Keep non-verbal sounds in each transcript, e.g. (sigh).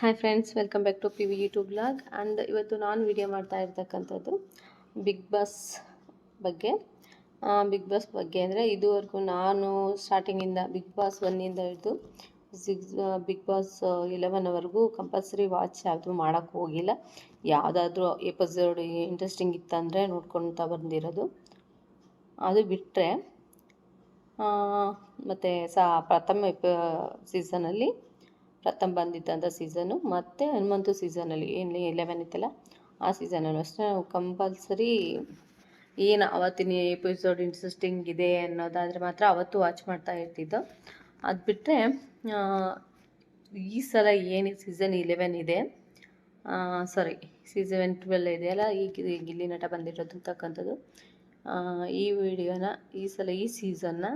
Hi friends welcome back to P V YouTube blog and ಇವತ್ತು ನಾನು video ಮಾಡ್ತಾ ಇರ್ತಕ್ಕಂಥದ್ದು ಬಿಗ್ ಬಾಸ್ ಬಗ್ಗೆ. ಬಿಗ್ ಬಾಸ್ ಬಗ್ಗೆ ಅಂದರೆ ಇದುವರೆಗೂ ನಾನು ಸ್ಟಾರ್ಟಿಂಗಿಂದ ಬಿಗ್ ಬಾಸ್ ಒನ್ನಿಂದ ಹಿಡಿದು ಸಿಕ್ಸ್ ಬಿಗ್ ಬಾಸ್ ಇಲೆವನ್ವರೆಗೂ ಕಂಪಲ್ಸರಿ ವಾಚ್ ಯಾವುದು ಮಾಡೋಕ್ಕೆ ಹೋಗಿಲ್ಲ. ಯಾವುದಾದ್ರೂ ಎಪಿಸೋಡ್ ಇಂಟ್ರೆಸ್ಟಿಂಗ್ ಇತ್ತಂದರೆ ನೋಡ್ಕೊತ ಬಂದಿರೋದು. ಅದು ಬಿಟ್ಟರೆ ಮತ್ತು ಸಹ ಪ್ರಥಮ ಸೀಸನಲ್ಲಿ ಪ್ರಥಮ ಬಂದಿದ್ದಂಥ ಸೀಸನ್ನು ಮತ್ತು ಹನುಮಂತು ಸೀಸನಲ್ಲಿ ಏನು ಎಲೆವೆನ್ ಇತ್ತಲ್ಲ, ಆ ಸೀಸನಲ್ಲೂ ಅಷ್ಟೇ ನಾವು ಕಂಪಲ್ಸರಿ ಏನು ಅವತ್ತಿನ ಎಪಿಸೋಡ್ ಇಂಟ್ರೆಸ್ಟಿಂಗ್ ಇದೆ ಅನ್ನೋದಾದರೆ ಮಾತ್ರ ಅವತ್ತು ವಾಚ್ ಮಾಡ್ತಾ ಇರ್ತಿದ್ದು. ಅದು ಬಿಟ್ಟರೆ ಈ ಸಲ ಏನು ಸೀಸನ್ ಇಲೆವೆನ್ ಇದೆ ಸಾರಿ ಸೀಸನ್ ಟ್ವೆಲ್ ಇದೆಯಲ್ಲ ಈಗ ಗಿಲ್ಲಿ ನಟ ಬಂದಿರೋದು ಅಂತಕ್ಕಂಥದ್ದು. ಈ ವಿಡಿಯೋನ ಈ ಸಲ ಈ ಸೀಸನ್ನ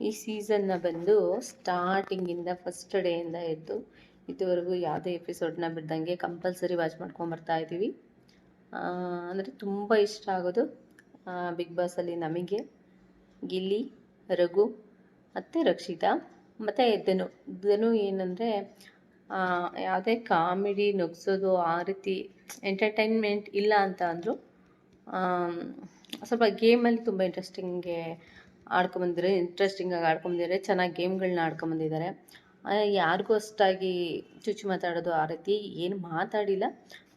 ಈ ಸೀಸನ್ನ ಬಂದು ಸ್ಟಾರ್ಟಿಂಗಿಂದ ಫಸ್ಟ್ ಡೇಯಿಂದ ಎದ್ದು ಇದುವರೆಗೂ ಯಾವುದೇ ಎಪಿಸೋಡ್ನ ಬಿಡ್ದಂಗೆ ಕಂಪಲ್ಸರಿ ವಾಚ್ ಮಾಡ್ಕೊಂಬರ್ತಾ ಇದ್ದೀವಿ. ಅಂದರೆ ತುಂಬ ಇಷ್ಟ ಆಗೋದು. ಬಿಗ್ ಬಾಸಲ್ಲಿ ನಮಗೆ, ಗಿಲ್ಲಿ, ರಘು, ಮತ್ತು ರಕ್ಷಿತಾ, ಮತ್ತು ಧನು. ಧನು ಏನಂದರೆ ಯಾವುದೇ ಕಾಮಿಡಿ ನುಗ್ಸೋದು ಆ ರೀತಿ ಎಂಟರ್ಟೈನ್ಮೆಂಟ್ ಇಲ್ಲ ಅಂತ ಅಂದರು. ಸ್ವಲ್ಪ ಗೇಮಲ್ಲಿ ತುಂಬ ಇಂಟ್ರೆಸ್ಟಿಂಗ್ಗೆ ಆಡ್ಕೊಂಬಂದಿದ್ದಾರೆ ಇಂಟ್ರೆಸ್ಟಿಂಗಾಗಿ ಆಡ್ಕೊಂಬಂದಿದ್ದಾರೆ, ಚೆನ್ನಾಗಿ ಗೇಮ್ಗಳನ್ನ ಆಡ್ಕೊಂಬಂದಿದ್ದಾರೆ. ಯಾರಿಗೂ ಅಷ್ಟಾಗಿ ಚುಚ್ಚು ಮಾತಾಡೋದು ಆ ರೀತಿ ಏನು ಮಾತಾಡಿಲ್ಲ.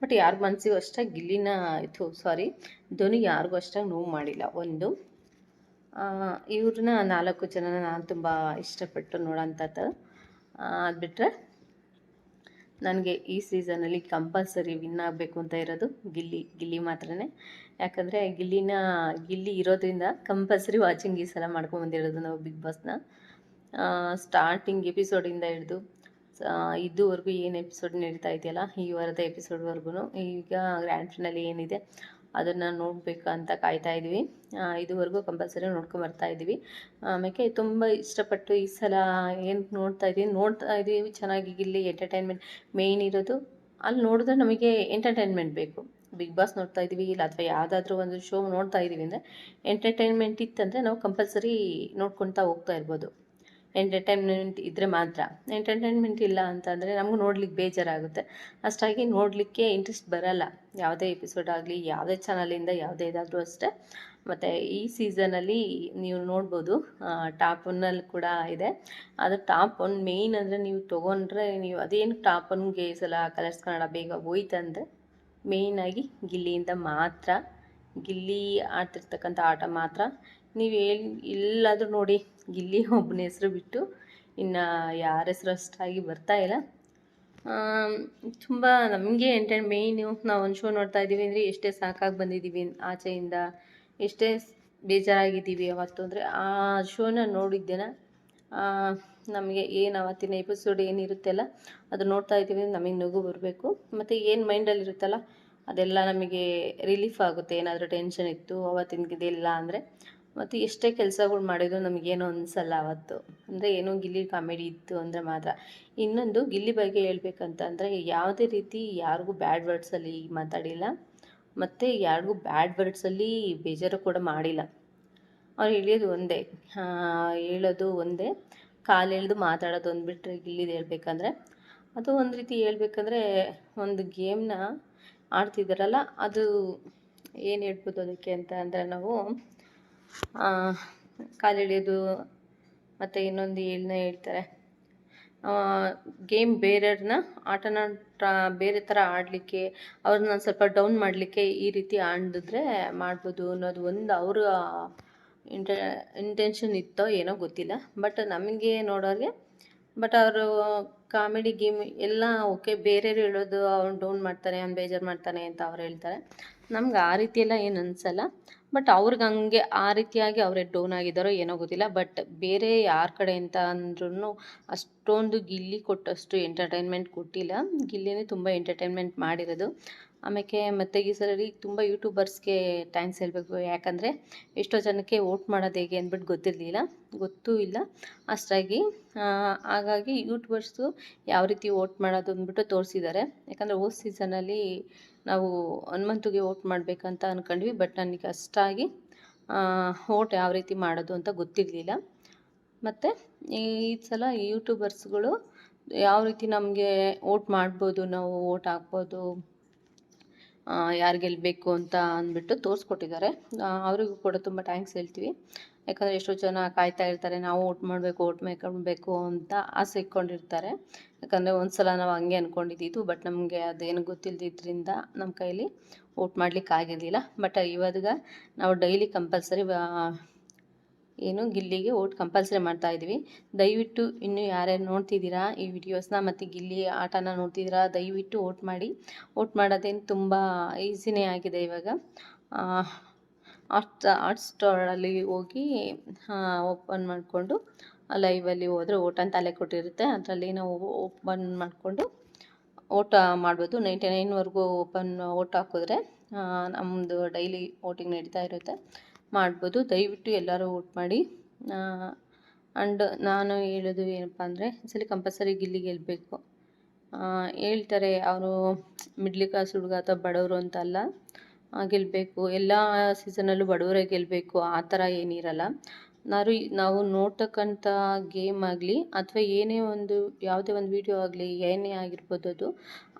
ಬಟ್ ಯಾರ ಮನಸ್ಸಿಗೂ ಅಷ್ಟಾಗಿ ಗಿಲ್ಲಿನ ಇತ್ತು ಸಾರಿ ಧ್ವನಿ ಯಾರಿಗೂ ಅಷ್ಟಾಗಿ ನೋವು ಮಾಡಿಲ್ಲ. ಒಂದು ಇವ್ರನ್ನ ನಾಲ್ಕು ಜನನ ನಾನು ತುಂಬ ಇಷ್ಟಪಟ್ಟು ನೋಡೋಂಥದ್ದು. ಅದು ಬಿಟ್ಟರೆ ನನಗೆ ಈ ಸೀಸನಲ್ಲಿ ಕಂಪಲ್ಸರಿ ವಿನ್ ಆಗಬೇಕು ಅಂತ ಇರೋದು ಗಿಲ್ಲಿ ಗಿಲ್ಲಿ ಮಾತ್ರನೇ. ಯಾಕಂದರೆ ಗಿಲ್ಲಿನ, ಗಿಲ್ಲಿ ಇರೋದ್ರಿಂದ ಕಂಪಲ್ಸರಿ ವಾಚಿಂಗ್ ಈ ಸಲ ಮಾಡ್ಕೊಂಬಂದಿರೋದು ನಾವು ಬಿಗ್ ಬಾಸ್ನ ಸ್ಟಾರ್ಟಿಂಗ್ ಎಪಿಸೋಡಿಂದ ಹಿಡಿದು ಇದುವರೆಗೂ ಏನು ಎಪಿಸೋಡ್ ನಡೀತಾ ಇದೆಯಲ್ಲ, ಈ ವಾರದ ಎಪಿಸೋಡ್ವರೆಗೂ ಈಗ ಗ್ರ್ಯಾಂಡ್ ಫಿನಲ್ಲಿ ಏನಿದೆ, ಅದನ್ನು ಅಂತ ಕಾಯ್ತಾ ಇದ್ವಿ. ಇದುವರೆಗೂ ಕಂಪಲ್ಸರಿ ನೋಡ್ಕೊಂಬರ್ತಾ ಇದ್ದೀವಿ ಆಮೇಲೆ ತುಂಬ ಇಷ್ಟಪಟ್ಟು ಈ ಸಲ ಏನು ನೋಡ್ತಾ ಇದ್ದೀವಿ ನೋಡ್ತಾ ಇದ್ದೀವಿ ಚೆನ್ನಾಗಿ ಇಲ್ಲಿ ಎಂಟರ್ಟೈನ್ಮೆಂಟ್ ಮೇಯ್ನ್ ಇರೋದು. ಅಲ್ಲಿ ನೋಡಿದ್ರೆ ನಮಗೆ ಎಂಟರ್ಟೈನ್ಮೆಂಟ್ ಬೇಕು. ಬಿಗ್ ಬಾಸ್ ನೋಡ್ತಾ ಇದ್ದೀವಿ ಇಲ್ಲ ಅಥವಾ ಯಾವುದಾದ್ರೂ ಒಂದು ಶೋ ನೋಡ್ತಾ ಇದ್ದೀವಿ ಅಂದರೆ ಎಂಟರ್ಟೈನ್ಮೆಂಟ್ ಇತ್ತಂದರೆ ನಾವು ಕಂಪಲ್ಸರಿ ನೋಡ್ಕೊತಾ ಹೋಗ್ತಾ ಇರ್ಬೋದು. ಎಂಟರ್ಟೈನ್ಮೆಂಟ್ ಇದ್ದರೆ ಮಾತ್ರ. ಎಂಟರ್ಟೈನ್ಮೆಂಟ್ ಇಲ್ಲ ಅಂತಂದರೆ ನಮಗೂ ನೋಡ್ಲಿಕ್ಕೆ ಬೇಜಾರಾಗುತ್ತೆ. ಅಷ್ಟಾಗಿ ನೋಡಲಿಕ್ಕೆ ಇಂಟ್ರೆಸ್ಟ್ ಬರಲ್ಲ. ಯಾವುದೇ ಎಪಿಸೋಡ್ ಆಗಲಿ, ಯಾವುದೇ ಚಾನಲಿಂದ ಯಾವುದೇ ಇದಾದರೂ ಅಷ್ಟೇ. ಮತ್ತು ಈ ಸೀಸನಲ್ಲಿ ನೀವು ನೋಡ್ಬೋದು ಟಾಪ್ ಒನ್ನಲ್ಲಿ ಕೂಡ ಇದೆ. ಅದು ಟಾಪ್ ಒನ್ ಮೇಯ್ನ್ ಅಂದರೆ ನೀವು ತೊಗೊಂಡ್ರೆ ನೀವು ಅದೇನು ಟಾಪ್ ಒನ್ಗೆ ಸಲ ಕಲರ್ಸ್ ಕನ್ನಡ ಬೇಗ ಹೋಯ್ತಂದರೆ ಮೇಯ್ನಾಗಿ ಗಿಲ್ಲಿಯಿಂದ ಮಾತ್ರ, ಗಿಲ್ಲಿ ಆಡ್ತಿರ್ತಕ್ಕಂಥ ಆಟ ಮಾತ್ರ. ನೀವು ಏನು, ಎಲ್ಲಾದರೂ ನೋಡಿ ಗಿಲ್ಲಿ ಒಬ್ಬನ ಹೆಸರು ಬಿಟ್ಟು ಇನ್ನು ಯಾರ ಹೆಸರು ಅಷ್ಟಾಗಿ ಬರ್ತಾ ಇಲ್ಲ. ತುಂಬ ನಮಗೆ ಎಂಟರ್ ಮೇಯ್ನು ನಾವು ಒಂದು ಶೋ ನೋಡ್ತಾ ಇದ್ದೀವಿ ಅಂದರೆ ಎಷ್ಟೇ ಸಾಕಾಗಿ ಬಂದಿದ್ದೀವಿ ಆಚೆಯಿಂದ ಎಷ್ಟೇ ಬೇಜಾರಾಗಿದ್ದೀವಿ ಅವತ್ತು ಅಂದರೆ ಆ ಶೋನ ನೋಡಿದ್ದೇನ ನಮಗೆ ಏನು ಅವತ್ತಿನ ಎಪಿಸೋಡ್ ಏನಿರುತ್ತೆಲ್ಲ ಅದು ನೋಡ್ತಾ ಇದ್ದೀವಿ, ನಮಗೆ ನಗು ಬರಬೇಕು. ಮತ್ತು ಏನು ಮೈಂಡಲ್ಲಿ ಇರುತ್ತಲ್ಲ, ಅದೆಲ್ಲ ನಮಗೆ ರಿಲೀಫ್ ಆಗುತ್ತೆ. ಏನಾದರೂ ಟೆನ್ಷನ್ ಇತ್ತು ಅವತ್ತಿನ ಇದಿಲ್ಲ ಅಂದರೆ. ಮತ್ತು ಎಷ್ಟೇ ಕೆಲಸಗಳು ಮಾಡಿದ್ರು ನಮಗೇನು ಅನಿಸಲ್ಲ ಅವತ್ತು. ಅಂದರೆ ಏನೋ ಗಿಲ್ಲಿ ಕಾಮಿಡಿ ಇತ್ತು ಅಂದರೆ ಮಾತ್ರ. ಇನ್ನೊಂದು ಗಿಲ್ಲಿ ಬಗ್ಗೆ ಹೇಳ್ಬೇಕಂತ ಅಂದರೆ, ಯಾವುದೇ ರೀತಿ ಯಾರಿಗೂ ಬ್ಯಾಡ್ ವರ್ಡ್ಸಲ್ಲಿ ಮಾತಾಡಿಲ್ಲ. ಮತ್ತು ಯಾರಿಗೂ ಬ್ಯಾಡ್ ವರ್ಡ್ಸಲ್ಲಿ ಬೇಜಾರು ಕೂಡ ಮಾಡಿಲ್ಲ. ಅವ್ರು ಇಳಿಯೋದು ಒಂದೇ. ಹೇಳೋದು ಒಂದೇ. ಕಾಲು ಎಳೆದು ಮಾತಾಡೋದು ಒಂದು ಬಿಟ್ಟರೆ ಗಿಲ್ಲಿದು ಹೇಳ್ಬೇಕಂದ್ರೆ. ಅದು ಒಂದು ರೀತಿ ಹೇಳ್ಬೇಕಂದ್ರೆ ಒಂದು ಗೇಮ್ನ ಆಡ್ತಿದ್ದಾರಲ್ಲ ಅದು ಏನು ಹೇಳ್ಬೋದು ಅದಕ್ಕೆ ಅಂತ ಅಂದರೆ ನಾವು ಕಾಲು ಎಳೆಯೋದು ಮತ್ತು ಇನ್ನೊಂದು ಏನೋ ಹೇಳ್ತಾರೆ. ಗೇಮ್ ಬೇರೆಯವ್ರನ್ನ ಆಟನ ಬೇರೆ ಥರ ಆಡಲಿಕ್ಕೆ, ಅವ್ರನ್ನ ಸ್ವಲ್ಪ ಡೌನ್ ಮಾಡಲಿಕ್ಕೆ ಈ ರೀತಿ ಆಡಿದ್ರೆ ಮಾಡ್ಬೋದು ಅನ್ನೋದು ಒಂದು ಅವರು ಇಂಟ ಇಂಟೆನ್ಷನ್ ಇತ್ತೋ ಏನೋ ಗೊತ್ತಿಲ್ಲ. ಬಟ್ ನಮಗೆ ನೋಡೋರಿಗೆ ಬಟ್ ಅವರು ಕಾಮಿಡಿ ಗೇಮ್ ಎಲ್ಲ ಓಕೆ ಬೇರೆಯವ್ರು ಹೇಳೋದು ಅವ್ನು ಡೌನ್ ಮಾಡ್ತಾನೆ ಅವ್ನು ಬೇಜಾರು ಮಾಡ್ತಾನೆ ಅಂತ ಅವ್ರು ಹೇಳ್ತಾರೆ. ನಮ್ಗೆ ಆ ರೀತಿ ಎಲ್ಲ ಏನು ಅನಿಸಲ್ಲ. ಬಟ್ ಅವ್ರಿಗೆ ಹಂಗೆ ಆ ರೀತಿಯಾಗಿ ಅವರೇ ಡೌನ್ ಆಗಿದ್ದಾರೋ ಏನೋ ಗೊತ್ತಿಲ್ಲ. ಬಟ್ ಬೇರೆ ಯಾರ ಕಡೆ ಅಂತ ಅಂದ್ರೂ ಅಷ್ಟೊಂದು ಗಿಲ್ಲಿ ಕೊಟ್ಟಷ್ಟು ಎಂಟರ್ಟೈನ್ಮೆಂಟ್ ಕೊಟ್ಟಿಲ್ಲ. ಗಿಲ್ಲಿನೇ ತುಂಬ ಎಂಟರ್ಟೈನ್ಮೆಂಟ್ ಮಾಡಿರೋದು. ಆಮೇಲೆ ಮತ್ತೆ ಈ ಸಲ ತುಂಬ ಯೂಟ್ಯೂಬರ್ಸ್ಗೆ ಥ್ಯಾಂಕ್ಸ್ ಹೇಳಬೇಕು ಯಾಕಂದರೆ ಎಷ್ಟೋ ಜನಕ್ಕೆ ವೋಟ್ ಮಾಡೋದು ಹೇಗೆ ಅಂದ್ಬಿಟ್ಟು ಗೊತ್ತಿರಲಿಲ್ಲ. ಗೊತ್ತೂ ಇಲ್ಲ. ಅಷ್ಟಾಗಿ ಹಾಗಾಗಿ ಯೂಟ್ಯೂಬರ್ಸು ಯಾವ ರೀತಿ ವೋಟ್ ಮಾಡೋದು ಅಂದ್ಬಿಟ್ಟು ತೋರಿಸಿದ್ದಾರೆ. ಯಾಕಂದರೆ ಹೋದ ಸೀಸನಲ್ಲಿ ನಾವು ಹನುಮಂತುಗೆ ವೋಟ್ ಮಾಡಬೇಕಂತ ಅಂದ್ಕೊಂಡ್ವಿ ಬಟ್ ನನಗೆ ಅಷ್ಟಾಗಿ ವೋಟ್ ಯಾವ ರೀತಿ ಮಾಡೋದು ಅಂತ ಗೊತ್ತಿರಲಿಲ್ಲ. ಮತ್ತು ಈ ಸಲ ಯೂಟ್ಯೂಬರ್ಸ್ಗಳು ಯಾವ ರೀತಿ ನಮಗೆ ವೋಟ್ ಮಾಡ್ಬೋದು, ನಾವು ವೋಟ್ ಹಾಕ್ಬೋದು ಯಾರು ಗೆಲ್ಲಬೇಕು ಅಂತ ಅಂದ್ಬಿಟ್ಟು ತೋರಿಸ್ಕೊಟ್ಟಿದ್ದಾರೆ. ಅವರಿಗೂ ಕೂಡ ತುಂಬ ಥ್ಯಾಂಕ್ಸ್ ಹೇಳ್ತೀವಿ. ಯಾಕಂದರೆ ಎಷ್ಟೋ ಜನ ಕಾಯ್ತಾ ಇರ್ತಾರೆ, ನಾವು ವೋಟ್ ಮಾಡಬೇಕು ವೋಟ್ ಮಾಡ್ಕೊಳ್ಬೇಕು ಅಂತ ಆಸೆ ಇಟ್ಕೊಂಡಿರ್ತಾರೆ. ಯಾಕಂದರೆ ಒಂದು ಸಲ ನಾವು ಹಂಗೆ ಅಂದ್ಕೊಂಡಿದ್ದು ಬಟ್ ನಮಗೆ ಅದೇನು ಗೊತ್ತಿಲ್ಲದಿದ್ದರಿಂದ ನಮ್ಮ ಕೈಲಿ ವೋಟ್ ಮಾಡ್ಲಿಕ್ಕೆ ಆಗಿರಲಿಲ್ಲ ಬಟ್ ಇವಾಗ ನಾವು ಡೈಲಿ ಕಂಪಲ್ಸರಿ ಏನು ಗಿಲ್ಲಿಗೆ ಓಟ್ ಕಂಪಲ್ಸರಿ ಮಾಡ್ತಾ ಇದ್ದೀವಿ. ದಯವಿಟ್ಟು ಇನ್ನೂ ಯಾರ್ಯಾರು ನೋಡ್ತಿದ್ದೀರಾ ಈ ವಿಡಿಯೋಸ್ನ ಮತ್ತು ಗಿಲ್ಲಿ ಆಟನ ನೋಡ್ತಿದ್ದೀರಾ, ದಯವಿಟ್ಟು ಓಟ್ ಮಾಡಿ. ಓಟ್ ಮಾಡೋದೇನು ತುಂಬ ಈಸಿನೇ ಆಗಿದೆ ಇವಾಗ. ಆಟ್ ಆರ್ಟ್ ಸ್ಟಾರಲ್ಲಿ ಹೋಗಿ ಓಪನ್ ಮಾಡಿಕೊಂಡು ಲೈವಲ್ಲಿ ಹೋದರೆ ಓಟ್ ಅಂತ ಅಲೆ ಕೊಟ್ಟಿರುತ್ತೆ. ಅದರಲ್ಲಿ ನಾವು ಓಪನ್ ಮಾಡಿಕೊಂಡು ಓಟ ಮಾಡ್ಬೋದು. ನೈಂಟಿ ನೈನ್ವರೆಗೂ ಓಪನ್ ಓಟ್ ಹಾಕಿದ್ರೆ ನಮ್ಮದು ಡೈಲಿ ಓಟಿಂಗ್ ನಡೀತಾ ಇರುತ್ತೆ. ಮಾಡ್ಬೋದು. ದಯವಿಟ್ಟು ಎಲ್ಲರೂ ವೋಟ್ ಮಾಡಿ. ಆ್ಯಂಡ್ ನಾನು ಹೇಳೋದು ಏನಪ್ಪ ಅಂದರೆ ಸಲ ಕಂಪಲ್ಸರಿ ಗಿಲ್ಲಿ ಗೆಲ್ಲಬೇಕು ಹೇಳ್ತಾರೆ ಅವರು ಮಿಡ್ಲ್ ಕ್ಲಾಸ್ ಹುಡುಗ ಅಥವಾ ಬಡವರು ಅಂತ ಅಲ್ಲ ಗೆಲ್ಲಬೇಕು ಎಲ್ಲ ಸೀಸನಲ್ಲೂ ಬಡವರೇ ಗೆಲ್ಲಬೇಕು ಆ ಥರ ಏನಿರಲ್ಲ. ನಾವು ನಾವು ನೋಡ್ತಕ್ಕಂಥ ಗೇಮ್ ಆಗಲಿ, ಅಥವಾ ಏನೇ ಒಂದು, ಯಾವುದೇ ಒಂದು ವೀಡಿಯೋ ಆಗಲಿ, ಏನೇ ಆಗಿರ್ಬೋದು ಅದು,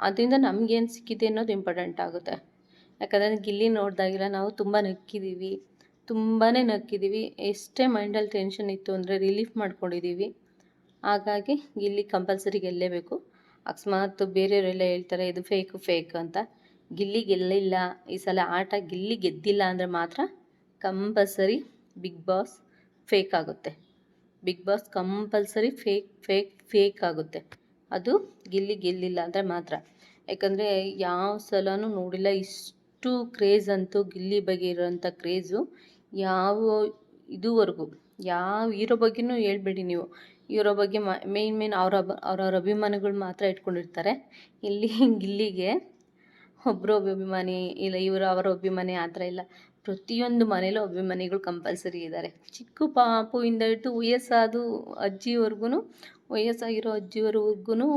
ಅದರಿಂದ ನಮಗೇನು ಸಿಕ್ಕಿದೆ ಅನ್ನೋದು ಇಂಪಾರ್ಟೆಂಟ್ ಆಗುತ್ತೆ. ಯಾಕಂದರೆ ಗಿಲ್ಲಿ ನೋಡಿದಾಗೆಲ್ಲ ನಾವು ತುಂಬ ನಕ್ಕಿದ್ದೀವಿ ತುಂಬಾ ನಕ್ಕಿದ್ದೀವಿ ಎಷ್ಟೇ ಮೈಂಡಲ್ಲಿ ಟೆನ್ಷನ್ ಇತ್ತು ಅಂದರೆ ರಿಲೀಫ್ ಮಾಡ್ಕೊಂಡಿದ್ದೀವಿ ಹಾಗಾಗಿ ಗಿಲ್ಲಿ ಕಂಪಲ್ಸರಿ ಗೆಲ್ಲೇಬೇಕು. ಅಕಸ್ಮಾತ್ ಬೇರೆಯವರೆಲ್ಲ ಹೇಳ್ತಾರೆ, ಇದು ಫೇಕು ಫೇಕ್ ಅಂತ. ಗಿಲ್ಲಿ ಗೆಲ್ಲಿಲ್ಲ. ಈ ಸಲ ಆಟ ಗಿಲ್ಲಿ ಗೆದ್ದಿಲ್ಲ ಅಂದರೆ ಮಾತ್ರ ಕಂಪಲ್ಸರಿ ಬಿಗ್ ಬಾಸ್ ಫೇಕ್ ಆಗುತ್ತೆ. Bigg Boss compulsory fake fake fake ಆಗುತ್ತೆ. ಅದು ಗಿಲ್ಲಿ ಗೆಲ್ಲಿಲ್ಲ ಅಂದರೆ ಮಾತ್ರ. ಯಾಕಂದರೆ ಯಾವ ಸಲನೂ ನೋಡಿಲ್ಲ. ಇಷ್ಟು ಕ್ರೇಜ್ ಅಂತೂ ಗಿಲ್ಲಿ ಬಗ್ಗೆ ಇರೋಂಥ ಕ್ರೇಜು ಯಾವ ಇದುವರೆಗೂ, ಯಾವ ಹೀರೋ ಬಗ್ಗೆನೂ ಹೇಳ್ಬೇಡಿ ನೀವು. ಇವರ ಬಗ್ಗೆ ಮೇಯ್ನ್ ಮೇಯ್ನ್ ಅವರ ಅವ್ರವ್ರ ಅಭಿಮಾನಿಗಳು ಮಾತ್ರ ಇಟ್ಕೊಂಡಿರ್ತಾರೆ. ಇಲ್ಲಿ ಗಿಲ್ಲಿಗೆ ಒಬ್ಬರು ಅಭಿಮಾನಿ ಇಲ್ಲ, ಇವರು ಅವರ ಅಭಿಮಾನಿ ಆ ಥರ ಇಲ್ಲ. ಪ್ರತಿಯೊಂದು ಮನೇಲೂ ಅಭಿಮಾನಿಗಳು ಕಂಪಲ್ಸರಿ ಇದ್ದಾರೆ. ಚಿಕ್ಕ ಪಾಪುವಿಂದ ಹಿಡಿದು ವಯಸ್ಸಾದ ಅಜ್ಜಿವರೆಗೂ ವಯಸ್ಸಾಗಿರೋ ಅಜ್ಜಿವರೆಗೂ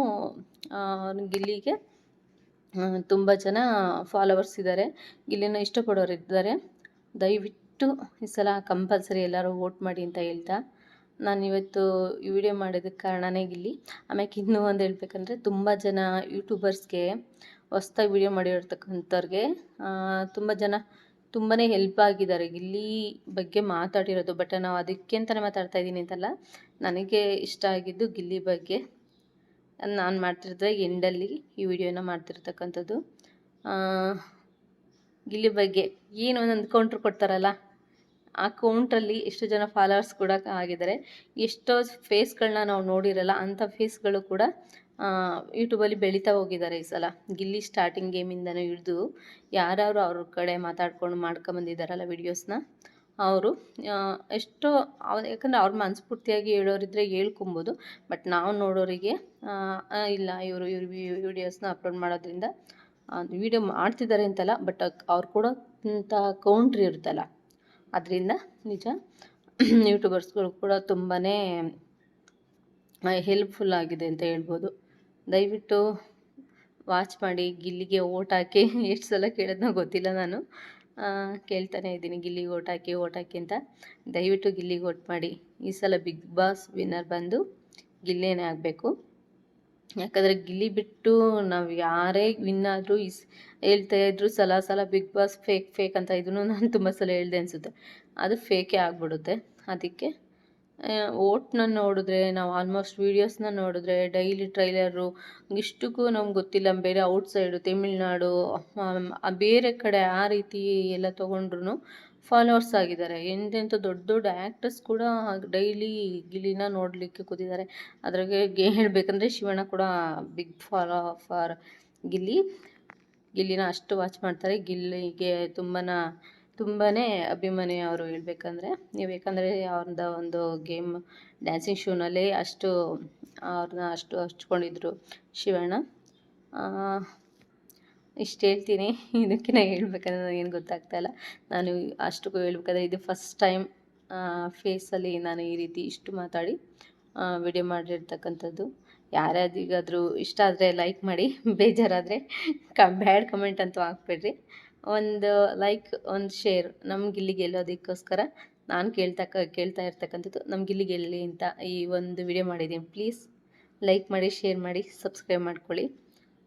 ಗಿಲ್ಲಿಗೆ ತುಂಬ ಜನ ಫಾಲೋವರ್ಸ್ ಇದ್ದಾರೆ. ಗಿಲ್ಲಿನ ಇಷ್ಟಪಡೋರು ಇದ್ದಾರೆ ದಯವಿಟ್ಟು ಈ ಸಲ ಕಂಪಲ್ಸರಿ ಎಲ್ಲರೂ ವೋಟ್ ಮಾಡಿ ಅಂತ ಹೇಳ್ತಾ ನಾನು ಇವತ್ತು ಈ ವಿಡಿಯೋ ಮಾಡೋದಕ್ಕೆ ಕಾರಣನೇ ಗಿಲ್ಲಿ ಆಮ್ಯಾಕೆ ಇನ್ನೂ ಒಂದು ಹೇಳ್ಬೇಕಂದ್ರೆ ತುಂಬ ಜನ ಯೂಟ್ಯೂಬರ್ಸ್ಗೆ ಹೊಸ್ದಾಗಿ ವಿಡಿಯೋ ಮಾಡಿರ್ತಕ್ಕಂಥವ್ರಿಗೆ ತುಂಬ ಜನ ತುಂಬಾ ಹೆಲ್ಪ್ ಆಗಿದ್ದಾರೆ. ಗಿಲ್ಲಿ ಬಗ್ಗೆ ಮಾತಾಡಿರೋದು ಬಟ್ ನಾವು ಅದಕ್ಕೆ ಅಂತಲೇ ಮಾತಾಡ್ತಾ ಇದ್ದೀನಿ ಅಂತಲ್ಲ. ನನಗೆ ಇಷ್ಟ ಆಗಿದ್ದು ಗಿಲ್ಲಿ ಬಗ್ಗೆ. ನಾನು ಮಾಡ್ತಿರೋದ್ರೆ ಎಂಡಲ್ಲಿ ಈ ವಿಡಿಯೋನ ಮಾಡ್ತಿರ್ತಕ್ಕಂಥದ್ದು. ಗಿಲ್ಲಿ ಬಗ್ಗೆ ಏನು ಒಂದು ಕೌಂಟ್ರ್ ಕೊಡ್ತಾರಲ್ಲ ಆ ಕೌಂಟ್ರಲ್ಲಿ ಎಷ್ಟು ಜನ ಫಾಲೋವರ್ಸ್ ಕೂಡ ಆಗಿದ್ದಾರೆ. ಎಷ್ಟೋ ಫೇಸ್ಗಳನ್ನ ನಾವು ನೋಡಿರಲ್ಲ, ಅಂಥ ಫೇಸ್ಗಳು ಕೂಡ ಯೂಟ್ಯೂಬಲ್ಲಿ ಬೆಳೀತಾ ಹೋಗಿದ್ದಾರೆ ಈ ಸಲ. ಗಿಲ್ಲಿ ಸ್ಟಾರ್ಟಿಂಗ್ ಗೇಮಿಂದನೂ ಹಿಡಿದು ಯಾರ್ಯಾರು ಅವ್ರ ಕಡೆ ಮಾತಾಡ್ಕೊಂಡು ಮಾಡ್ಕೊಂಬಂದಿದ್ದಾರಲ್ಲ ವಿಡಿಯೋಸ್ನ ಅವರು ಎಷ್ಟೋ ಯಾಕಂದರೆ ಅವ್ರ ಮನಸ್ಫೂರ್ತಿಯಾಗಿ ಹೇಳೋರಿದ್ರೆ ಹೇಳ್ಕೊಬೋದು ಬಟ್ ನಾವು ನೋಡೋರಿಗೆ ಇಲ್ಲ, ಇವರು, ಇವ್ರ ವಿಡಿಯೋಸ್ನ ಅಪ್ಲೋಡ್ ಮಾಡೋದ್ರಿಂದ ವಿಡಿಯೋ ಮಾಡ್ತಿದ್ದಾರೆ ಅಂತಲ್ಲ ಬಟ್ ಅವ್ರು ಕೂಡ ಇಂಥ ಕೌಂಟ್ರಿ ಇರುತ್ತಲ್ಲ. ಅದರಿಂದ ನಿಜ ಯೂಟ್ಯೂಬರ್ಸ್ಗಳು ಕೂಡ ತುಂಬಾ ಹೆಲ್ಪ್ಫುಲ್ ಆಗಿದೆ ಅಂತ ಹೇಳ್ಬೋದು. ದಯವಿಟ್ಟು ವಾಚ್ ಮಾಡಿ ಗಿಲ್ಲಿಗೆ ಓಟ್ ಹಾಕಿ (laughs) ಎಷ್ಟು ಸಲ ಕೇಳೋದನ್ನ ಗೊತ್ತಿಲ್ಲ ನಾನು. ಕೇಳ್ತಾನೆ ಇದ್ದೀನಿ ಗಿಲ್ಲಿಗೆ ಓಟ್ ಹಾಕಿ ಓಟ್ ಹಾಕಿ ಅಂತ. ದಯವಿಟ್ಟು ಗಿಲ್ಲಿಗೆ ಓಟ್ ಮಾಡಿ. ಈ ಸಲ ಬಿಗ್ ಬಾಸ್ ವಿನ್ನರ್ ಬಂದು ಗಿಲ್ಲೇನೇ ಆಗಬೇಕು. ಯಾಕಂದರೆ ಗಿಲ್ಲಿ ಬಿಟ್ಟು ನಾವು ಯಾರೇ ವಿನ್ ಆದರೂ ಇಸ್ ಹೇಳ್ತಾ ಇದ್ರು, ಸಲ ಸಲ ಬಿಗ್ ಬಾಸ್ ಫೇಕ್ ಫೇಕ್ ಅಂತ ಇದನ್ನು ನಾನು ತುಂಬ ಸಲ ಹೇಳ್ದೆ ಅನಿಸುತ್ತೆ. ಅದು ಫೇಕೇ ಆಗಿಬಿಡುತ್ತೆ. ಅದಕ್ಕೆ ಓಟ್ನ ನೋಡಿದ್ರೆ, ನಾವು ಆಲ್ಮೋಸ್ಟ್ ವೀಡಿಯೋಸ್ನ ನೋಡಿದ್ರೆ ಡೈಲಿ ಟ್ರೈಲರು ಇಷ್ಟಕ್ಕೂ ನಮ್ಗೆ ಗೊತ್ತಿಲ್ಲ ಬೇರೆ ಔಟ್ಸೈಡು ತಮಿಳ್ನಾಡು ಬೇರೆ ಕಡೆ ಆ ರೀತಿ ಎಲ್ಲ ತೊಗೊಂಡ್ರು ಫಾಲೋವರ್ಸ್ ಆಗಿದ್ದಾರೆ. ಎಂತೆಂಥ ದೊಡ್ಡ ದೊಡ್ಡ ಆ್ಯಕ್ಟರ್ಸ್ ಕೂಡ ಡೈಲಿ ಗಿಲ್ಲಿನ ನೋಡಲಿಕ್ಕೆ ಕೂತಿದ್ದಾರೆ. ಅದ್ರಾಗೆ ಹೇಳಬೇಕಂದ್ರೆ ಶಿವಣ್ಣ ಕೂಡ ಬಿಗ್ ಫಾಲೋ ಫಾರ್ ಗಿಲ್ಲಿ. ಗಿಲ್ಲಿನ ಅಷ್ಟು ವಾಚ್ ಮಾಡ್ತಾರೆ. ಗಿಲ್ಲಿಗೆ ತುಂಬಾ ತುಂಬಾ ಅಭಿಮಾನಿ ಅವರು ಹೇಳ್ಬೇಕಂದ್ರೆ. ನೀವು ಯಾಕಂದರೆ ಅವ್ರದ್ದು ಒಂದು ಗೇಮ್ ಡ್ಯಾನ್ಸಿಂಗ್ ಶೋನಲ್ಲಿ ಅಷ್ಟು ಅವ್ರನ್ನ ಅಷ್ಟು ಹಚ್ಕೊಂಡಿದ್ರು ಶಿವಣ್ಣ. ಇಷ್ಟು ಹೇಳ್ತೀನಿ. ಇದಕ್ಕೆ ನಾನು ಹೇಳ್ಬೇಕಂದ್ರೆ ನನಗೇನು ಗೊತ್ತಾಗ್ತಾ ಇಲ್ಲ. ನಾನು ಅಷ್ಟಕ್ಕೂ ಹೇಳ್ಬೇಕಾದ್ರೆ ಇದು ಫಸ್ಟ್ ಟೈಮ್ ಫೇಸಲ್ಲಿ ನಾನು ಈ ರೀತಿ ಇಷ್ಟು ಮಾತಾಡಿ ವಿಡಿಯೋ ಮಾಡಿರ್ತಕ್ಕಂಥದ್ದು. ಯಾರ್ಯಾರಿಗಾದರೂ ಇಷ್ಟ ಆದರೆ ಲೈಕ್ ಮಾಡಿ, ಬೇಜಾರಾದರೆ ಕ ಬ್ಯಾಡ್ ಕಮೆಂಟ್ ಅಂತೂ ಹಾಕ್ಬೇಡ್ರಿ. ಒಂದು ಲೈಕ್ ಒಂದು ಶೇರ್ ನಮ್ಗೆ ಇಲ್ಲಿ ಗೆಲ್ಲೋದಕ್ಕೋಸ್ಕರ ನಾನು ಕೇಳ್ತಕ್ಕ ಕೇಳ್ತಾ ಇರ್ತಕ್ಕಂಥದ್ದು ನಮ್ಗೆ ಇಲ್ಲಿ ಗೆಲ್ಲಿ ಅಂತ ಈ ಒಂದು ವಿಡಿಯೋ ಮಾಡಿದ್ದೀನಿ. ಪ್ಲೀಸ್ ಲೈಕ್ ಮಾಡಿ ಶೇರ್ ಮಾಡಿ ಸಬ್ಸ್ಕ್ರೈಬ್ ಮಾಡ್ಕೊಳ್ಳಿ.